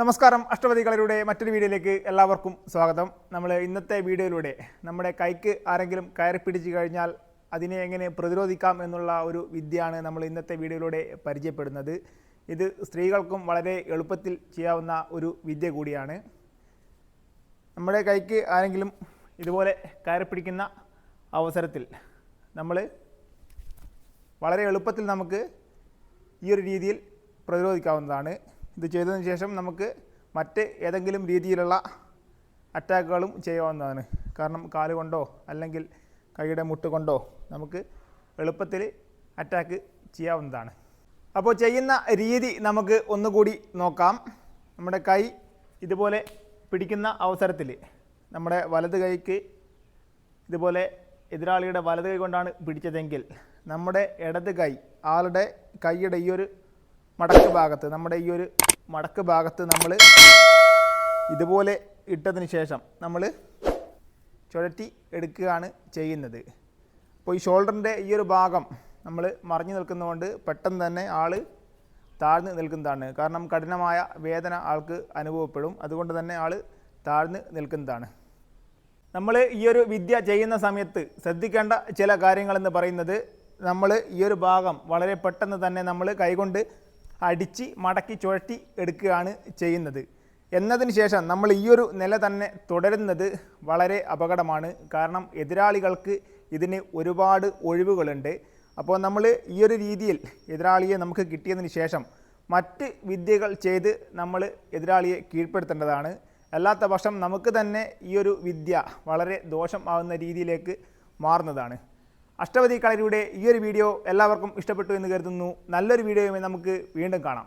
നമസ്കാരം. അഷ്ടപതികളരുടെ മറ്റൊരു വീഡിയോയിലേക്ക് എല്ലാവർക്കും സ്വാഗതം. നമ്മൾ ഇന്നത്തെ വീഡിയോയിലൂടെ നമ്മുടെ കൈക്ക് ആരെങ്കിലും കയറി പിടിച്ചു കഴിഞ്ഞാൽ അതിനെ എങ്ങനെ പ്രതിരോധിക്കാം എന്നുള്ള ഒരു വിദ്യയാണ് നമ്മൾ ഇന്നത്തെ വീഡിയോയിലൂടെ പരിചയപ്പെടുന്നത്. ഇത് സ്ത്രീകൾക്കും വളരെ എളുപ്പത്തിൽ ചെയ്യാവുന്ന ഒരു വിദ്യ കൂടിയാണ്. നമ്മുടെ കൈക്ക് ആരെങ്കിലും ഇതുപോലെ കയറി പിടിക്കുന്ന അവസരത്തിൽ നമ്മൾ വളരെ എളുപ്പത്തിൽ നമുക്ക് ഈ ഒരു രീതിയിൽ പ്രതിരോധിക്കാവുന്നതാണ്. ഇത് ചെയ്തതിന് ശേഷം നമുക്ക് മറ്റ് ഏതെങ്കിലും രീതിയിലുള്ള അറ്റാക്കുകളും ചെയ്യാവുന്നതാണ്. കാരണം കാൽ കൊണ്ടോ അല്ലെങ്കിൽ കൈയുടെ മുട്ട് കൊണ്ടോ നമുക്ക് എളുപ്പത്തിൽ അറ്റാക്ക് ചെയ്യാവുന്നതാണ്. അപ്പോൾ ചെയ്യുന്ന രീതി നമുക്ക് ഒന്നുകൂടി നോക്കാം. നമ്മുടെ കൈ ഇതുപോലെ പിടിക്കുന്ന അവസരത്തിൽ നമ്മുടെ വലത് കൈക്ക് ഇതുപോലെ എതിരാളിയുടെ വലത് കൈ കൊണ്ടാണ് പിടിച്ചതെങ്കിൽ നമ്മുടെ ഇടത് കൈ ആളുടെ കൈയുടെ ഈ ഒരു മടക്ക് ഭാഗത്ത് നമ്മുടെ ഈ ഒരു മടക്ക് ഭാഗത്ത് നമ്മൾ ഇതുപോലെ ഇട്ടതിന് ശേഷം നമ്മൾ ചുഴറ്റി എടുക്കുകയാണ് ചെയ്യുന്നത്. അപ്പോൾ ഈ ഷോൾഡറിന്റെ ഈ ഒരു ഭാഗം നമ്മൾ മറിഞ്ഞു നിൽക്കുന്നതുകൊണ്ട് പെട്ടെന്ന് തന്നെ ആൾ താഴ്ന്ന് നിൽക്കുന്നതാണ്. കാരണം കഠിനമായ വേദന ആൾക്ക് അനുഭവപ്പെടും. അതുകൊണ്ട് തന്നെ ആൾ താഴ്ന്ന് നിൽക്കുന്നതാണ്. നമ്മൾ ഈ ഒരു വിദ്യ ചെയ്യുന്ന സമയത്ത് ശ്രദ്ധിക്കേണ്ട ചില കാര്യങ്ങളെന്ന് പറയുന്നത് നമ്മൾ ഈ ഒരു ഭാഗം വളരെ പെട്ടെന്ന് തന്നെ നമ്മൾ കൈകൊണ്ട് അടിച്ച് മടക്കി ചുഴറ്റി എടുക്കുകയാണ് ചെയ്യുന്നത്. എന്നതിന് ശേഷം നമ്മൾ ഈ ഒരു നില തന്നെ തുടരുന്നത് വളരെ അപകടമാണ്. കാരണം എതിരാളികൾക്ക് ഇതിന് ഒരുപാട് ഒഴിവുകളുണ്ട്. അപ്പോൾ നമ്മൾ ഈ ഒരു രീതിയിൽ എതിരാളിയെ നമുക്ക് കിട്ടിയതിന് ശേഷം മറ്റ് വിദ്യകൾ ചെയ്ത് നമ്മൾ എതിരാളിയെ കീഴ്പ്പെടുത്തേണ്ടതാണ്. അല്ലാത്ത പക്ഷം നമുക്ക് തന്നെ ഈ ഒരു വിദ്യ വളരെ ദോഷം ആവുന്ന രീതിയിലേക്ക് മാറുന്നതാണ്. അഷ്ടപതി കളരിയുടെ ഈ ഒരു വീഡിയോ എല്ലാവർക്കും ഇഷ്ടപ്പെട്ടു എന്ന് കരുതുന്നു. നല്ലൊരു വീഡിയോയുമായി നമുക്ക് വീണ്ടും കാണാം.